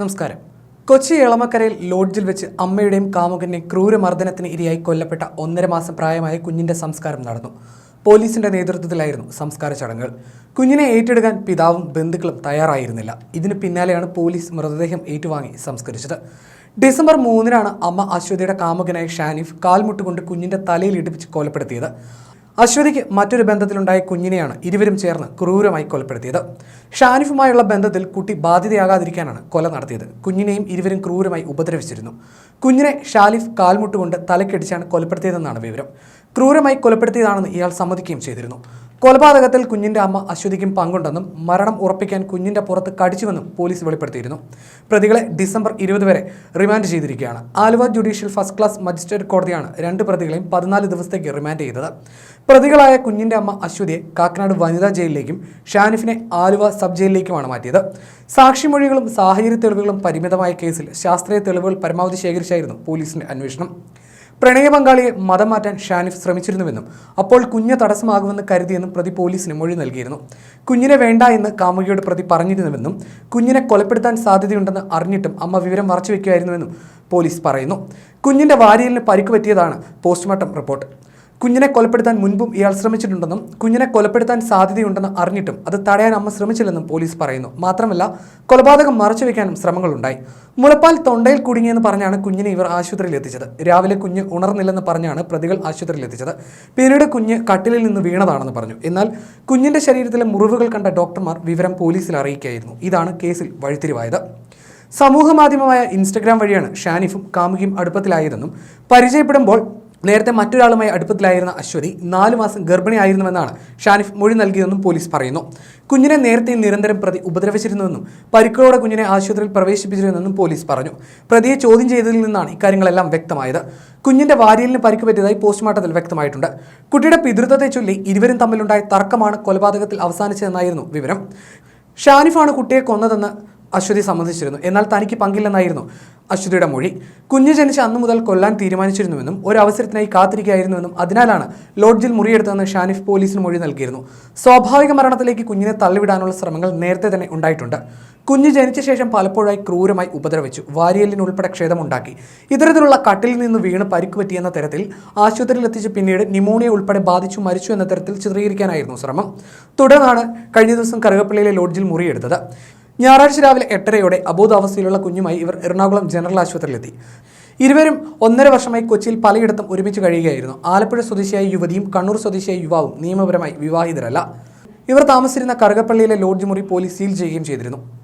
നമസ്കാരം. കൊച്ചി എളമക്കരയിൽ ലോഡ്ജിൽ വെച്ച് അമ്മയുടെയും കാമുകന്റെയും ക്രൂരമർദ്ദനത്തിന് ഇരയായി കൊല്ലപ്പെട്ട ഒന്നര മാസം പ്രായമായ കുഞ്ഞിന്റെ സംസ്കാരം നടന്നു. പോലീസിന്റെ നേതൃത്വത്തിലായിരുന്നു സംസ്കാര ചടങ്ങുകൾ. കുഞ്ഞിനെ ഏറ്റെടുക്കാൻ പിതാവും ബന്ധുക്കളും തയ്യാറായിരുന്നില്ല. ഇതിന് പിന്നാലെയാണ് പോലീസ് മൃതദേഹം ഏറ്റുവാങ്ങി സംസ്കരിച്ചത്. ഡിസംബർ മൂന്നിനാണ് അമ്മ അശ്വതിയുടെ കാമുകനായ ഷാനിഫ് കാൽമുട്ടുകൊണ്ട് കുഞ്ഞിന്റെ തലയിൽ ഇടിപ്പിച്ച് കൊലപ്പെടുത്തിയത്. അശ്വതിക്ക് മറ്റൊരു ബന്ധത്തിലുണ്ടായ കുഞ്ഞിനെയാണ് ഇരുവരും ചേർന്ന് ക്രൂരമായി കൊലപ്പെടുത്തിയത്. ഷാനിഫുമായുള്ള ബന്ധത്തിൽ കുട്ടി ബാധിതയാകാതിരിക്കാനാണ് കൊല നടത്തിയത്. കുഞ്ഞിനെയും ഇരുവരും ക്രൂരമായി ഉപദ്രവിച്ചിരുന്നു. കുഞ്ഞിനെ ഷാലിഫ് കാൽമുട്ടുകൊണ്ട് തലക്കടിച്ചാണ് കൊലപ്പെടുത്തിയതെന്നാണ് വിവരം. ക്രൂരമായി കൊലപ്പെടുത്തിയതാണെന്ന് ഇയാൾ സമ്മതിക്കുകയും ചെയ്തിരുന്നു. കൊലപാതകത്തിൽ കുഞ്ഞിന്റെ അമ്മ അശ്വതിക്കും പങ്കുണ്ടെന്നും മരണം ഉറപ്പിക്കാൻ കുഞ്ഞിന്റെ പുറത്ത് കടിച്ചുവെന്നും പോലീസ് വെളിപ്പെടുത്തിയിരുന്നു. പ്രതികളെ ഡിസംബർ ഇരുപത് വരെ റിമാൻഡ് ചെയ്തിരിക്കുകയാണ്. Aluva judicial first class magistrate കോടതിയാണ് രണ്ട് പ്രതികളെയും പതിനാല് ദിവസത്തേക്ക് റിമാൻഡ് ചെയ്തത്. പ്രതികളായ കുഞ്ഞിന്റെ അമ്മ അശ്വതിയെ കാക്കനാട് വനിതാ ജയിലിലേക്കും ഷാനിഫിനെ ആലുവ സബ് ജയിലിലേക്കുമാണ് മാറ്റിയത്. സാക്ഷിമൊഴികളും സാഹചര്യ തെളിവുകളും പരിമിതമായ കേസിൽ ശാസ്ത്രീയ തെളിവുകൾ പരമാവധി ശേഖരിച്ചായിരുന്നു പോലീസിന്റെ അന്വേഷണം. പ്രണയ പങ്കാളിയെ മതം മാറ്റാൻ ഷാനിഫ് ശ്രമിച്ചിരുന്നുവെന്നും അപ്പോൾ കുഞ്ഞ് തടസ്സമാകുമെന്ന് കരുതിയെന്നും പ്രതി പോലീസിന് മൊഴി നൽകിയിരുന്നു. കുഞ്ഞിനെ വേണ്ട എന്ന് കാമുകിയോട് പ്രതി പറഞ്ഞിരുന്നുവെന്നും കുഞ്ഞിനെ കൊലപ്പെടുത്താൻ സാധ്യതയുണ്ടെന്ന് അറിഞ്ഞിട്ടും അമ്മ വിവരം മറച്ചു വയ്ക്കുകയായിരുന്നുവെന്നും പോലീസ് പറയുന്നു. കുഞ്ഞിന്റെ വാരിയലിന് പരിക്ക് പറ്റിയതാണ് പോസ്റ്റ്മോർട്ടം റിപ്പോർട്ട്. കുഞ്ഞിനെ കൊലപ്പെടുത്താൻ മുൻപും ഇയാൾ ശ്രമിച്ചിട്ടുണ്ടെന്നും കുഞ്ഞിനെ കൊലപ്പെടുത്താൻ സാധ്യതയുണ്ടെന്ന് അറിഞ്ഞിട്ടും അത് തടയാൻ അമ്മ ശ്രമിച്ചില്ലെന്നും പോലീസ് പറയുന്നു. മാത്രമല്ല കൊലപാതകം മറച്ചുവെക്കാനും ശ്രമങ്ങളുണ്ടായി. മുലപ്പാൽ തൊണ്ടയിൽ കുടുങ്ങിയെന്ന് പറഞ്ഞാണ് കുഞ്ഞിനെ ഇവർ ആശുപത്രിയിൽ എത്തിച്ചത്. രാവിലെ കുഞ്ഞ് ഉണർന്നില്ലെന്ന് പറഞ്ഞാണ് പ്രതികൾ ആശുപത്രിയിൽ എത്തിച്ചത്. പിന്നീട് കുഞ്ഞ് കട്ടിലിൽ നിന്ന് വീണതാണെന്ന് പറഞ്ഞു. എന്നാൽ കുഞ്ഞിന്റെ ശരീരത്തിലെ മുറിവുകൾ കണ്ട ഡോക്ടർമാർ വിവരം പോലീസിൽ അറിയിക്കുകയായിരുന്നു. ഇതാണ് കേസിൽ വഴിത്തിരിവായത്. സമൂഹ മാധ്യമമായ ഇൻസ്റ്റഗ്രാം വഴിയാണ് ഷാനിഫും കാമുകിയും അടുപ്പത്തിലായതെന്നും പരിചയപ്പെടുമ്പോൾ നേരത്തെ മറ്റൊരാളുമായി അടുപ്പത്തിലായിരുന്ന അശ്വതി നാലു മാസം ഗർഭിണിയായിരുന്നുവെന്നാണ് ഷാനിഫ് മൊഴി നൽകിയതെന്നും പോലീസ് പറയുന്നു. കുഞ്ഞിനെ നേരത്തെ നിരന്തരം പ്രതി ഉപദ്രവിച്ചിരുന്നുവെന്നും പരിക്കുകളോടെ കുഞ്ഞിനെ ആശുപത്രിയിൽ പ്രവേശിപ്പിച്ചിരുന്നെന്നും പോലീസ് പറഞ്ഞു. പ്രതിയെ ചോദ്യം ചെയ്തതിൽ നിന്നാണ് ഇക്കാര്യങ്ങളെല്ലാം വ്യക്തമായത്. കുഞ്ഞിന്റെ വാരിയലിന് പരിക്ക് പറ്റിയതായി പോസ്റ്റ്മോർട്ടത്തിൽ വ്യക്തമായിട്ടുണ്ട്. കുട്ടിയുടെ പിതൃത്വത്തെ ചൊല്ലി ഇരുവരും തമ്മിലുണ്ടായ തർക്കമാണ് കൊലപാതകത്തിൽ അവസാനിച്ചതെന്നായിരുന്നു വിവരം. ഷാനിഫാണ് കുട്ടിയെ കൊന്നതെന്ന് അശ്വതി സമ്മതിച്ചിരുന്നു. എന്നാൽ തനിക്ക് പങ്കില്ലെന്നായിരുന്നു അശ്വതിയുടെ മൊഴി. കുഞ്ഞ് ജനിച്ച അന്നു മുതൽ കൊല്ലാൻ തീരുമാനിച്ചിരുന്നുവെന്നും ഒരു അവസരത്തിനായി കാത്തിരിക്കുകയായിരുന്നുവെന്നും അതിനാലാണ് ലോഡ്ജിൽ മുറിയെടുത്തതെന്ന് ഷാനിഫ് പോലീസിന് മൊഴി നൽകിയിരുന്നു. സ്വാഭാവിക മരണത്തിലേക്ക് കുഞ്ഞിനെ തള്ളിവിടാനുള്ള ശ്രമങ്ങൾ നേരത്തെ തന്നെ ഉണ്ടായിട്ടുണ്ട്. കുഞ്ഞ് ജനിച്ച ശേഷം പലപ്പോഴായി ക്രൂരമായി ഉപദ്രവിച്ചു. വാരിയലിനുൾപ്പെടെ ക്ഷേതമുണ്ടാക്കി ഇത്തരത്തിലുള്ള കട്ടിൽ നിന്ന് വീണ് പരിക്ക് പറ്റിയെന്ന തരത്തിൽ ആശുപത്രിയിൽ എത്തിച്ച് പിന്നീട് നിമോണിയ ഉൾപ്പെടെ ബാധിച്ചു മരിച്ചു എന്ന തരത്തിൽ ചിത്രീകരിക്കാനായിരുന്നു ശ്രമം. തുടർന്നാണ് കഴിഞ്ഞ ദിവസം കറുകപ്പള്ളിയിലെ ലോഡ്ജിൽ മുറിയെടുത്തത്. ഞായറാഴ്ച രാവിലെ എട്ടരയോടെ അബോധാവസ്ഥയിലുള്ള കുഞ്ഞുമായി ഇവർ എറണാകുളം ജനറൽ ആശുപത്രിയിലെത്തി. ഇരുവരും ഒന്നര വർഷമായി കൊച്ചിയിൽ പലയിടത്തും ഒരുമിച്ച് കഴിയുകയായിരുന്നു. ആലപ്പുഴ സ്വദേശിയായ യുവതിയും കണ്ണൂർ സ്വദേശിയായ യുവാവും നിയമപരമായി വിവാഹിതരല്ല. ഇവർ താമസിച്ചിരുന്ന കറുകപ്പള്ളിയിലെ ലോഡ്ജ് മുറി പോലീസ് സീൽ ചെയ്യുകയും ചെയ്തിരുന്നു.